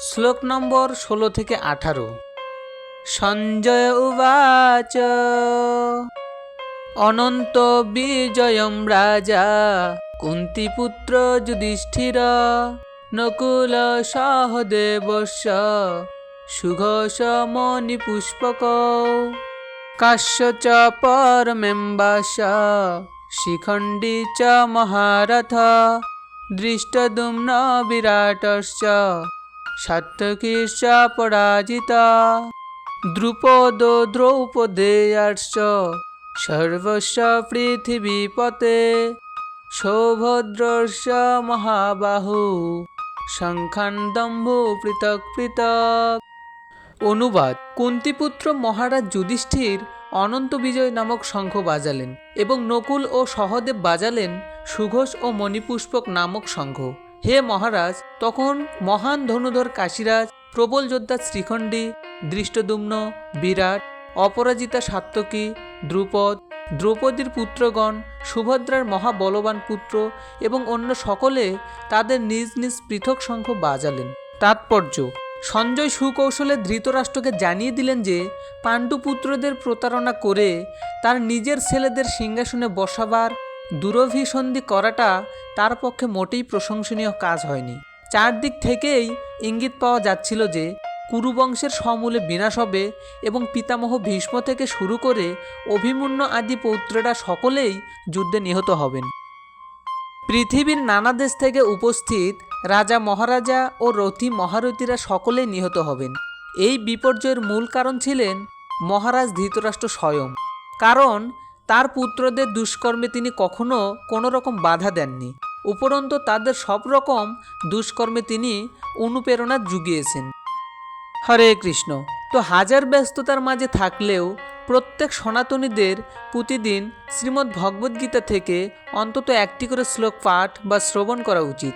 শ্লোক নম্বর ষোলো থেকে আঠারো। সঞ্জয় উবাচ। অনন্ত বিজয়ম রাজা, কুন্তিপুত্র যুধিষ্ঠির, নকুল সহদেবস্য, সুঘোষ মণিপুষ্পক কাশ্য চ পরমেম্বাস, শিখণ্ডী চ মহারথ, দৃষ্টদুম্ন বিরাটশ্চ সাত্যকীশ্চ পরাজিতা। দ্রুপদ দ্রৌপদেয়াশ্চ সর্বস্ব পৃথিবীপতে সৌভদ্রস্য মহাবাহু শঙ্খান দম্ভু পৃথক পৃথক। অনুবাদ, কুন্তিপুত্র মহারাজ যুধিষ্ঠির অনন্ত বিজয় নামক শঙ্খ বাজালেন এবং নকুল ও সহদেব বাজালেন সুঘোষ ও মণিপুষ্পক নামক শঙ্খ। হে মহারাজ, তখন মহান ধনুধর কাশীরাজ, প্রবল যোদ্ধা শ্রীখণ্ডী, দৃষ্টদুম্ন, বিরাট, অপরাজিতা সাত্যকী দ্রুপদ, দ্রৌপদীর পুত্রগণ, সুভদ্রার মহাবলবান পুত্র এবং অন্য সকলে তাদের নিজ নিজ পৃথক শঙ্খ বাজালেন। তাৎপর্য, সঞ্জয় সুকৌশলে ধৃতরাষ্ট্রকে জানিয়ে দিলেন যে, পাণ্ডুপুত্রদের প্রতারণা করে তার নিজের ছেলেদের সিংহাসনে বসাবার দুরভিসন্ধি করাটা তার পক্ষে মোটেই প্রশংসনীয় কাজ হয়নি। চারদিক থেকেই ইঙ্গিত পাওয়া যাচ্ছিল যে, কুরুবংশের সমূলে বিনাশ হবে এবং পিতামহ ভীষ্ম থেকে শুরু করে অভিমন্যু আদি পৌত্ররা সকলেই যুদ্ধে নিহত হবেন। পৃথিবীর নানা দেশ থেকে উপস্থিত রাজা মহারাজা ও রথী মহারথীরা সকলেই নিহত হবেন। এই বিপর্যয়ের মূল কারণ ছিলেন মহারাজ ধৃতরাষ্ট্র স্বয়ং। কারণ তার পুত্রদের দুষ্কর্মে তিনি কখনো কোনো রকম বাধা দেননি। উপরন্তু তাদের সব রকম দুষ্কর্মে তিনি অনুপ্রেরণা জুগিয়েছেন। হরে কৃষ্ণ, তো হাজার ব্যস্ততার মাঝে থাকলেও প্রত্যেক সনাতনীদের প্রতিদিন শ্রীমদ্ ভগবদ্গীতা থেকে অন্তত একটি করে শ্লোক পাঠ বা শ্রবণ করা উচিত।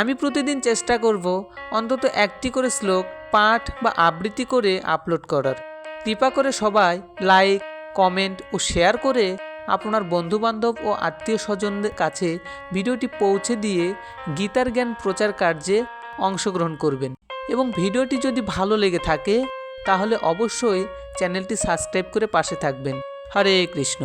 আমি প্রতিদিন চেষ্টা করব অন্তত একটি করে শ্লোক পাঠ বা আবৃত্তি করে আপলোড করার। কৃপা করে সবাই লাইক কমেন্ট ও শেয়ার করে আপনার বন্ধুবান্ধব ও আত্মীয় স্বজনদের কাছে ভিডিওটি পৌঁছে দিয়ে গীতার জ্ঞান প্রচার কার্যে অংশগ্রহণ করবেন। এবং ভিডিওটি যদি ভালো লেগে থাকে, তাহলে অবশ্যই চ্যানেলটি সাবস্ক্রাইব করে পাশে থাকবেন। হরে কৃষ্ণ।